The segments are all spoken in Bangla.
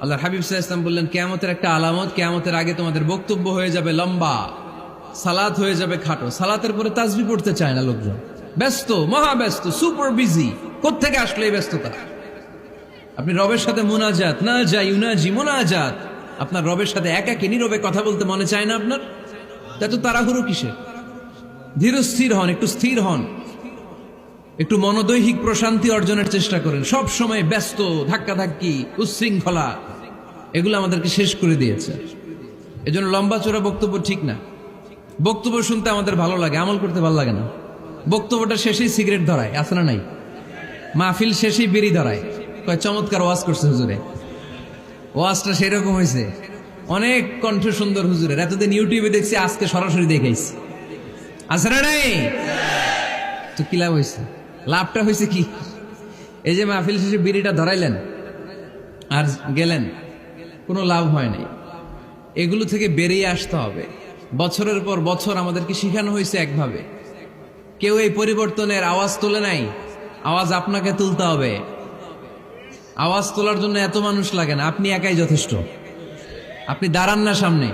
আল্লাহ হাবিব ইসলাম বললেন, কেয়ামতের একটা আলামত, কেয়ামতের আগে তোমাদের বক্তব্য হয়ে যাবে লম্বা, সালাত হয়ে যাবে খাটো। সালাতের পরে তাজবি পড়তে চায় না লোকজন। ব্যস্ত, মহা ব্যস্ত, সুপার বিজি। কোথেকে আসলে এই ব্যস্ততা? আপনি রবের সাথে মোনাজাত, না যাই, উনাজি, মোনাজাত। আপনার রবের সাথে একাকে, নীরবে কথা বলতে মনে চায় না আপনার? এত তাড়াহুড়ো কিসে? ধীর স্থির হন, একটু স্থির হন। একটু মনোদৈহিক প্রশান্তি অর্জনের চেষ্টা করেন। সব সময় ব্যস্ত, ধাক্কাধাক্কি, উচ্ছৃঙ্খলা। এগুলো আমাদেরকে শেষ করে দিয়েছে। এজন্য লম্বা চোরা বক্তব্য ঠিক না। বক্তব্য শুনতে আমাদের ভালো লাগে, আমল করতে ভালো লাগে না। বক্তব্যটা শেষেই সিগারেট ধরায়, আছে না নাই? মাহফিল শেষেই বেরি ধরায়। কয় চমৎকার ওয়াজ করছে হুজুরে। ওয়াজটা সেরকম হয়েছে। অনেক কণ্ঠ সুন্দর হুজুরের। এতদিন ইউটিউবে দেখছি, আজকে সরাসরি দেখাইছি। আছে না নাই? তো কি লাভ হয়েছে? লাভটা হয়েছে কি? এই যে মাহফিল শেষে বিড়িটা ধরাইলেন, আর গেলেন। কোনো লাভ হয় নাই। এগুলো থেকে বেরিয়ে আসতে হবে। বছরের পর বছর আমাদেরকে শিখানো হয়েছে একভাবে। কেউ এই পরিবর্তনের আওয়াজ তোলে নাই, আওয়াজ আপনাকে তুলতে হবে। আওয়াজ তোলার জন্য এত মানুষ লাগে না, আপনি একাই যথেষ্ট। আপনি দাঁড়ান না সামনে।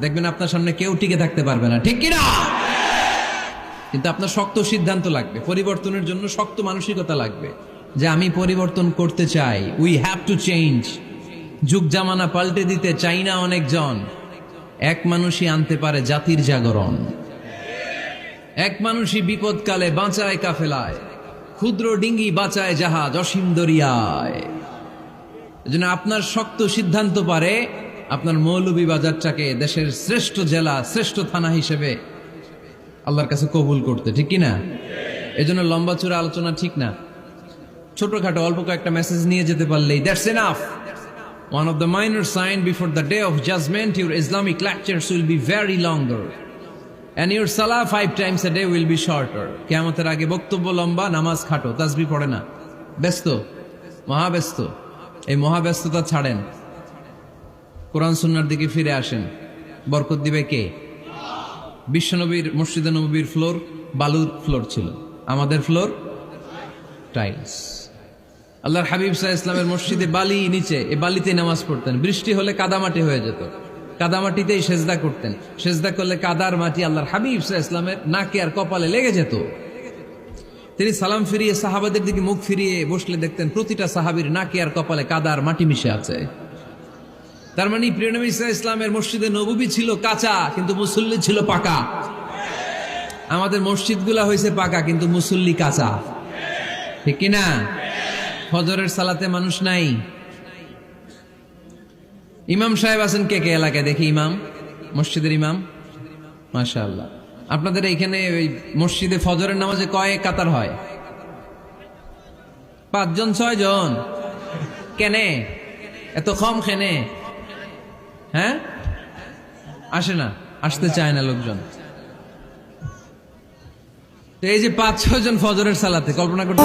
দেখবেন আপনার সামনে কেউ টিকে থাকতে পারবে না। ঠিক কিনা? কিন্তু আপনার শক্ত সিদ্ধান্ত লাগবে। পরিবর্তনের জন্য শক্ত মানসিকতা লাগবে। যে আমি পরিবর্তন করতে চাই। উই হ্যাভ টু চেঞ্জ যুগ জামানা পাল্টে দিতে চাই না অনেকজন এক মানুষই আনতে পারে জাতির জাগরণ। এক মানুষই বিপদকালে বাঁচায় কাফেলায়। ক্ষুদ্র ডিঙ্গি বাঁচায় জাহাজ অসীম দরিয়ায়। এজন্য আপনার শক্ত সিদ্ধান্ত পারে, আপনার মৌলভী বাজারটাকে দেশের শ্রেষ্ঠ জেলা, শ্রেষ্ঠ থানা হিসেবে আল্লাহর কাছে কবুল করতে, ঠিক কি না? এজন্য লম্বা চূড়া আলোচনা ঠিক না। ছোটখাটো অল্প কয়েকটা মেসেজ নিয়ে যেতে পারলেই that's enough one of the minor sign before the day of judgement your Islamic lectures will be very longer and your সালা five times a day will be shorter কেমতের আগে বক্তব্য লম্বা, নামাজ খাটো তাসবি পড়ে না। ব্যস্ত? মহাব্যস্ত? এই মহাব্যস্ততা ছাড়েন। কোরআন সুন্নার দিকে ফিরে আসেন। বরকত দিবে কে? বিশ্বনবীর, মসজিদে নবীর ফ্লোর, বালুর ফ্লোর ছিল। আমাদের ফ্লোর, টাইলস। আল্লাহর হাবিব সাহা ইসলামের মসজিদে বালি নিচে, এ বালিতে নামাজ পড়তেন। বৃষ্টি হলে কাদামাটি হয়ে যেত। কাদামাটিতেই সেজদা করতেন। সেজদা করলে কাদার মাটি আল্লাহর হাবিব সাহা ইসলামের নাকে আর কপালে লেগে যেত। তিনি সালাম ফিরিয়ে সাহাবাদের দিকে মুখ ফিরিয়ে বসলে দেখতেন প্রতিটা সাহাবির নাকে আর কপালে কাদার মাটি মিশে আছে। তার মানে প্রিয়নবী ইসা ইসলামের মসজিদে নবী ছিল কাঁচা, কিন্তু মুসল্লি ছিল পাকা। আমাদের মসজিদগুলা হয়েছে পাকা, কিন্তু মুসল্লি কাঁচা। ঠিক কিনা? ফজরের সালাতে মানুষ নাই। ইমাম সাহেব আছেন কে কে এলাকায়? দেখি ইমাম, মসজিদের ইমাম। মাশা আল্লাহ আপনাদের এইখানে ওই মসজিদে ফজরের নামাজে কয় কাতার হয়? পাঁচজন ছয় জন কেনে? এত কম খেনে হ্যাঁ? আসে না, আসতে চায় না লোকজন। এই যে পাঁচ ছয় জন ফজরের সালাতে, কল্পনা করতে